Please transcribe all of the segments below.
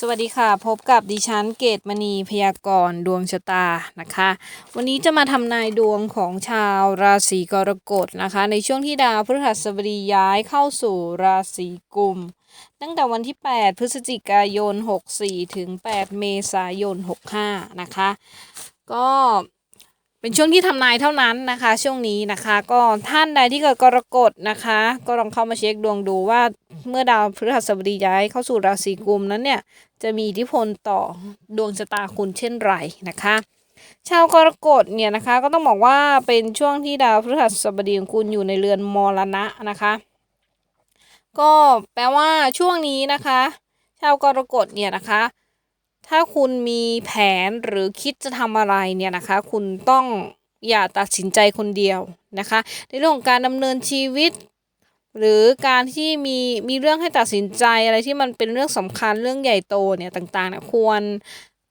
สวัสดีค่ะ พบกับดิฉันเกตมณีพยากรณ์ดวงชะตานะคะ วันนี้จะมาทำนายดวงของชาวราศีกรกฎนะคะ ในช่วงที่ดาวพฤหัสบดีย้ายเข้าสู่ราศีกุม ตั้งแต่วันที่ 8 พฤศจิกายน 64 ถึง 8 เมษายน 65 นะคะ ก็ เป็นช่วงที่ทำนายเท่านั้นนะคะ ช่วงนี้นะคะก็ท่านใดที่เกิดกรกฎนะคะ ก็ลองเข้ามาเช็คดวงดูว่าเมื่อดาวพฤหัสบดีย้ายเข้าสู่ราศีกุมนั้นเนี่ยจะมีอิทธิพลต่อดวงชะตาคุณเช่นไรนะคะ ชาวกรกฎเนี่ยนะคะก็ต้องบอกว่าเป็นช่วงที่ดาวพฤหัสบดีของคุณอยู่ในเรือนมรณะนะคะ ก็แปลว่าช่วงนี้นะคะ ชาวกรกฎเนี่ยนะคะ ถ้าคุณมีแผนหรือคิดจะทำอะไรเนี่ยนะคะ คุณต้องอย่าตัดสินใจคนเดียวนะคะ ในเรื่องของการดำเนินชีวิต หรือการที่มีมีเรื่องให้ตัดสินใจอะไรที่มันเป็นเรื่องสำคัญเรื่องใหญ่โตเนี่ยต่างๆเนี่ยควร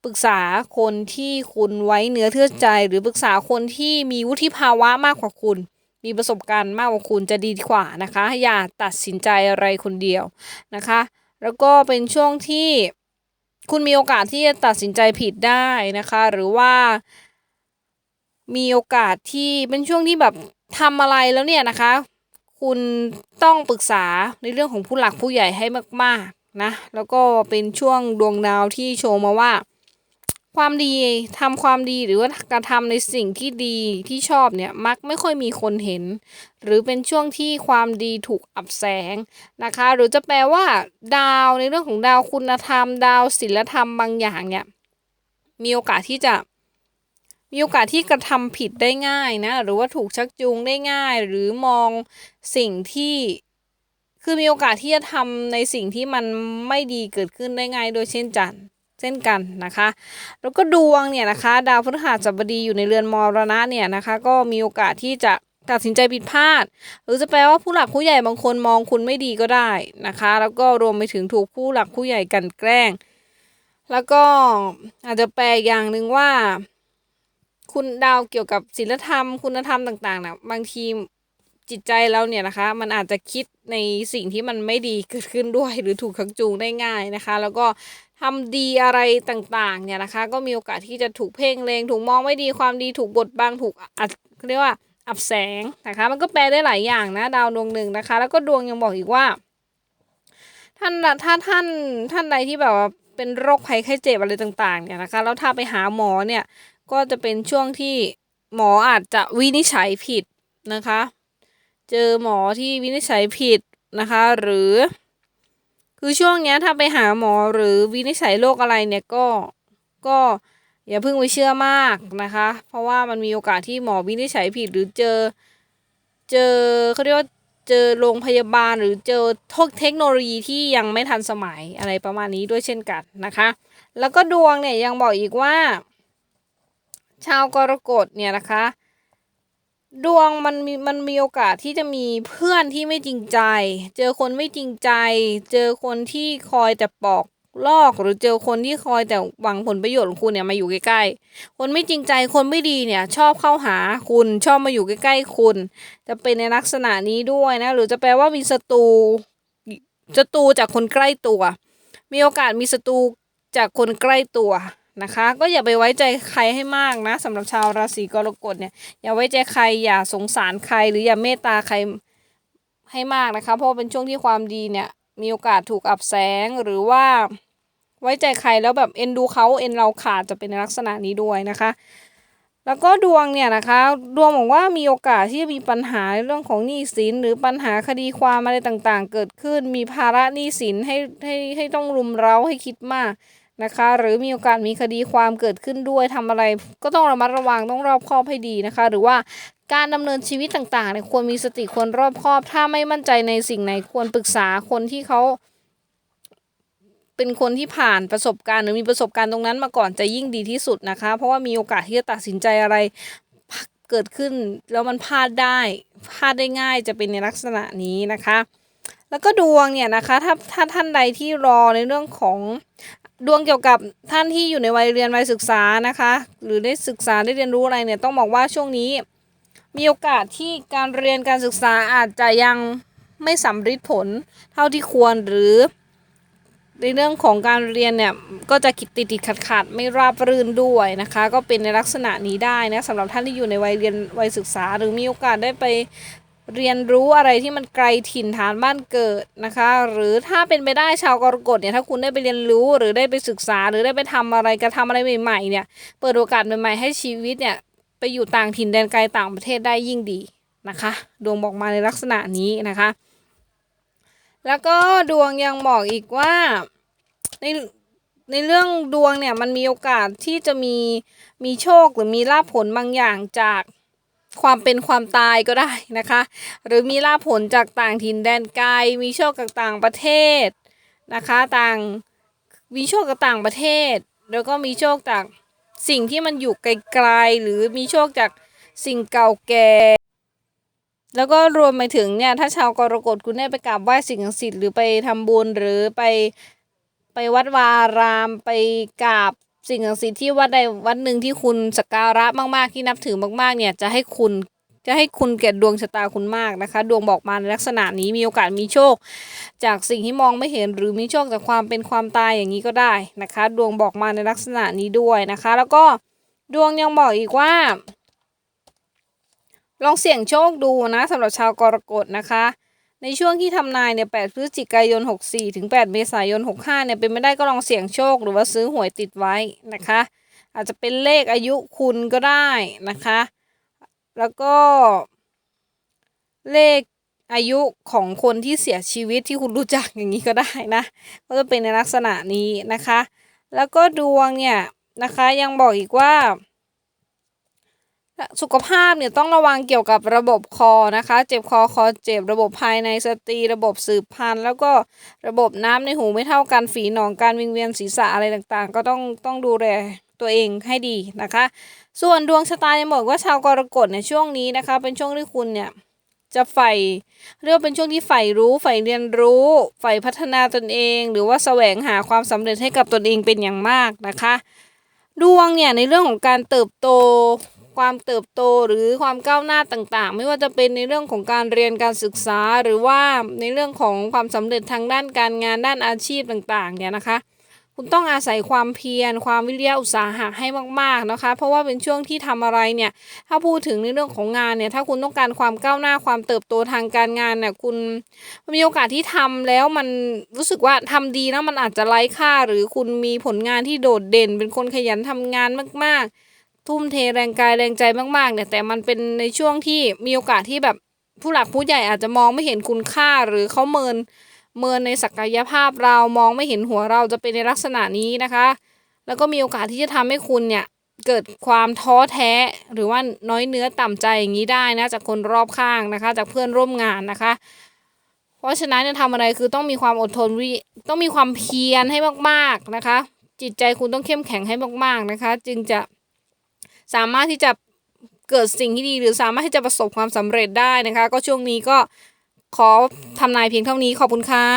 ปรึกษาคนที่คุณไว้เนื้อเชื่อใจ หรือปรึกษาคนที่มีวุฒิภาวะมากกว่าคุณ มีประสบการณ์มากกว่าคุณจะดีกว่านะคะ อย่าตัดสินใจอะไรคนเดียวนะคะ แล้วก็เป็นช่วงที่ คุณมีโอกาสที่จะตัดสินใจผิดได้นะคะ หรือว่า มีโอกาสที่เป็นช่วงที่แบบทำอะไรแล้วเนี่ยนะคะ คุณต้องปรึกษาในเรื่องของผู้หลักผู้ใหญ่ให้มาก ๆนะ แล้วก็เป็นช่วงดวงดาวที่โชว์มาว่า ความดีทำความดีหรือว่าการทำในสิ่งที่ดีที่ชอบเนี่ยมักไม่ค่อยมีคนเห็น หรือเป็นช่วงที่ความดีถูกอับแสงนะคะ หรือจะแปลว่า ดาวในเรื่องของดาวคุณธรรม ดาวศิลธรรมบางอย่างเนี่ยมีโอกาสที่จะมีโอกาสที่กระทำผิดได้ง่ายนะ หรือว่าถูกชักจูงได้ง่าย หรือมองสิ่งที่คือมีโอกาสที่จะทำในสิ่งที่มันไม่ดีเกิดขึ้นได้ง่ายโดยเช่นจันทร์ เช่นกันนะคะ แล้วก็ดวงเนี่ยนะคะ ดาวพฤหัสบดีอยู่ในเรือนมรณะเนี่ยนะคะ ก็มีโอกาสที่จะตัดสินใจผิดพลาด หรือจะแปลว่าผู้หลักผู้ใหญ่บางคนมองคุณไม่ดีก็ได้นะคะ แล้วก็รวมไปถึงถูกผู้หลักผู้ใหญ่กันแกล้ง แล้วก็อาจจะแปลอย่างหนึ่งว่า คุณดาวเกี่ยวกับศีลธรรม คุณธรรมต่างๆนะบางที จิตใจเราเนี่ยนะคะ มันอาจจะคิดในสิ่งที่มันไม่ดีเกิดขึ้นด้วย หรือถูกขังจูงได้ง่ายนะคะ แล้วก็ทำดีอะไรต่างๆ เนี่ยนะคะ ก็มีโอกาสที่จะถูกเพ่งเลงถูกมองไม่ดีความดีถูกบดบังถูกอัดเรียกว่าอับแสงนะคะ มันก็แปลได้หลายอย่างนะดาวดวงหนึ่งนะคะ แล้วก็ดวงยังบอกอีกว่า ท่านถ้าท่านท่านใดที่แบบว่าเป็นโรคภัยไข้เจ็บอะไรต่างๆ เนี่ยนะคะ แล้วถ้าไปหาหมอเนี่ยก็จะเป็นช่วงที่หมออาจจะวินิจฉัยผิดนะคะ เจอหมอที่วินิจฉัยผิดนะคะ หรือ คือช่วงเนี้ยถ้าไปหาหมอหรือวินิจฉัยโรคอะไรเนี่ยก็ก็อย่าเพิ่งไปเชื่อมากนะคะ เพราะว่ามันมีโอกาสที่หมอวินิจฉัยผิดหรือเจอ เจอเขาเรียกว่าเจอโรงพยาบาลหรือเจอเทคโนโลยีที่ยังไม่ทันสมัยอะไรประมาณนี้ด้วยเช่นกันนะคะ แล้วก็ดวงเนี่ยยังบอกอีกว่า ชาวกรกฎเนี่ยนะคะ ดวงมันมีมันมีโอกาสที่จะมีเพื่อนที่ไม่จริงใจ เจอคนไม่จริงใจ เจอคนที่คอยแต่ปอกลอกหรือเจอคนที่คอยแต่หวังผลประโยชน์ของคุณเนี่ยมาอยู่ใกล้ๆ คนไม่จริงใจคนไม่ดีเนี่ย ชอบเข้าหาคุณชอบมาอยู่ใกล้ๆคุณ จะเป็นในลักษณะนี้ด้วยนะ หรือจะแปลว่ามีศัตรูศัตรูจากคนใกล้ตัว มีโอกาสมีศัตรูจากคนใกล้ตัว นะคะ ก็อย่าไปไว้ใจใครให้มากนะสำหรับชาวราศีกรกฎเนี่ยอย่าไว้ใจใครอย่าสงสารใครหรืออย่าเมตตาใครให้มากนะคะ เพราะเป็นช่วงที่ความดีเนี่ยมีโอกาสถูกอับแสงหรือว่าไว้ใจใครแล้วแบบเอ็นดูเขาเอ็นเราขาดจะเป็นในลักษณะนี้ด้วยนะคะ แล้วก็ดวงเนี่ยนะคะดวงบอกว่ามีโอกาสที่จะมีปัญหาเรื่องของหนี้สินหรือปัญหาคดีความอะไรต่างๆ เกิดขึ้น มีภาระหนี้สินให้ให้ให้ต้องรุมเร้าให้คิดมาก นะคะ หรือมีโอกาสมีคดีความเกิดขึ้นด้วยทำอะไร ก็ต้องระมัดระวังต้องรอบคอบให้ดีนะคะ หรือว่าการดำเนินชีวิตต่างๆเนี่ยควรมีสติควรรอบคอบ ถ้าไม่มั่นใจในสิ่งไหนควรปรึกษาคนที่เขาเป็นคนที่ผ่านประสบการณ์ หรือมีประสบการณ์ตรงนั้นมาก่อนจะยิ่งดีที่สุดนะคะ เพราะว่ามีโอกาสที่จะตัดสินใจอะไรเกิดขึ้นแล้วมันพลาดได้พลาดได้ง่ายจะเป็นในลักษณะนี้นะคะ แล้วก็ดวงเนี่ยนะคะถ้าถ้าท่านใดที่รอในเรื่องของ ดวงเกี่ยวกับท่านที่อยู่ในวัยเรียนวัยศึกษานะคะ หรือได้ศึกษาได้เรียนรู้อะไรเนี่ยต้องบอกว่าช่วงนี้ มีโอกาสที่การเรียนการศึกษาอาจจะยังไม่สำเร็จผลเท่าที่ควรหรือ ในเรื่องของการเรียนเนี่ยก็จะติดติดขัดขัดไม่ราบรื่นด้วยนะคะ ก็เป็นในลักษณะนี้ได้นะสำหรับท่านที่อยู่ในวัยเรียนวัยศึกษา หรือมีโอกาสได้ไป เรียนรู้อะไรที่มันไกลถิ่นฐานบ้านเกิดนะคะ หรือถ้าเป็นไปได้ชาวกรกฎเนี่ยถ้าคุณได้ไปเรียนรู้หรือได้ไปศึกษา หรือได้ไปทำอะไรกระทำอะไรใหม่ๆเนี่ยเปิดโอกาสใหม่ๆให้ชีวิตเนี่ยไปอยู่ต่างถิ่นแดนไกลต่างประเทศได้ยิ่งดีนะคะดวงบอกมาในลักษณะนี้นะคะ แล้วก็ดวงยังบอกอีกว่าในในเรื่องดวงเนี่ยมันมีโอกาสที่จะมีมีโชคหรือมีลาภผลบางอย่างจาก ความเป็นความตายก็ได้นะคะ หรือมีลาภผลจากต่างถิ่นแดนไกล มีโชคจากต่างประเทศนะคะ ต่างมีโชคจากต่างประเทศ แล้วก็มีโชคจากสิ่งที่มันอยู่ไกลๆ หรือมีโชคจากสิ่งเก่าแก่แล้วก็รวมไปถึงเนี่ยถ้าชาวกรกฎคุณได้ไปกราบไหว้สิ่งศักดิ์สิทธิ์หรือไปทำบุญหรือไปไปวัดวารามไปกราบ สิ่งศักดิ์สิทธิ์ที่วัดใดวัดหนึ่งที่คุณสักการะมากๆที่นับถือมากๆ เนี่ยจะให้คุณจะให้คุณแก่ดวงชะตาคุณมากนะคะ ดวงบอกมาในลักษณะนี้มีโอกาสมีโชค จากสิ่งที่มองไม่เห็นหรือมีโชคจากความเป็นความตายอย่างนี้ก็ได้นะคะ ดวงบอกมาในลักษณะนี้ด้วยนะคะ แล้วก็ดวงยังบอกอีกว่า ลองเสี่ยงโชคดูนะสำหรับชาวกรกฎนะคะ ในช่วงที่ทำนายเนี่ย 8 พฤศจิกายน 64 ถึง 8 เมษายน 65 เนี่ย เป็นไม่ได้ก็ลองเสี่ยงโชค หรือว่าซื้อหวยติดไว้นะคะ อาจจะเป็นเลขอายุคุณก็ได้นะคะ แล้วก็ เลขอายุของคนที่เสียชีวิตที่คุณรู้จักอย่างนี้ก็ได้นะ ก็จะเป็นในลักษณะนี้นะคะ แล้วก็ดวงเนี่ยนะคะยังบอกอีกว่า สุขภาพเนี่ยต้องระวังเกี่ยวกับระบบคอนะคะ เจ็บคอคอเจ็บระบบภายในสตรีระบบสืบพันธุ์ แล้วก็ระบบน้ำในหูไม่เท่ากันฝีหนองการวิงเวียนศีรษะอะไรต่างๆ ก็ต้องต้องดูแลตัวเองให้ดีนะคะ ส่วนดวงชะตายังบอกว่าชาวกรกฎเนี่ยช่วงนี้นะคะ เป็นช่วงที่คุณเนี่ยจะใฝ่เรียกว่าเป็นช่วงที่ใฝ่รู้ใฝ่เรียนรู้ใฝ่พัฒนาตนเอง หรือว่าแสวงหาความสำเร็จให้กับตนเองเป็นอย่างมากนะคะ ดวงเนี่ยในเรื่องของการเติบโต ความเติบโตหรือความก้าวหน้าต่างๆ ไม่ว่าจะเป็นในเรื่องของการเรียนการศึกษา หรือว่าในเรื่องของความสำเร็จทางด้านการงานด้านอาชีพต่างๆเนี่ยนะคะ คุณต้องอาศัยความเพียรความวิริยะอุตสาหะให้มากๆนะคะ เพราะว่าเป็นช่วงที่ทำอะไรเนี่ยถ้าพูดถึงในเรื่องของงานเนี่ยถ้าคุณต้องการความก้าวหน้าความเติบโตทางการงานเนี่ยคุณมีโอกาสที่ทำแล้วมันรู้สึกว่าทำดีแล้วมันอาจจะไร้ค่า หรือคุณมีผลงานที่โดดเด่น เป็นคนขยันทำงานมากๆ ทุ่มเทแรงกายแรงใจมากๆเนี่ยแต่มันเป็นในช่วงที่มีโอกาสที่แบบผู้หลักผู้ใหญ่อาจจะมองไม่เห็นคุณค่าหรือเขาเมินเมินในศักยภาพเรามองไม่เห็นหัวเราจะเป็นในลักษณะนี้นะคะ แล้วก็มีโอกาสที่จะทำให้คุณเนี่ยเกิดความท้อแท้หรือว่าน้อยเนื้อต่ำใจอย่างนี้ได้นะจากคนรอบข้างนะคะ จากเพื่อนร่วมงานนะคะ เพราะฉะนั้นจะทำอะไรคือต้องมีความอดทนวิต้องมีความเพียรให้มากๆนะคะ จิตใจคุณต้องเข้มแข็งให้มากๆนะคะ จึงจะ สามารถที่จะเกิดสิ่งที่ดีหรือสามารถที่จะประสบความสำเร็จได้นะคะ ก็ช่วงนี้ก็ขอทำนายเพียงเท่านี้ขอบคุณค่ะ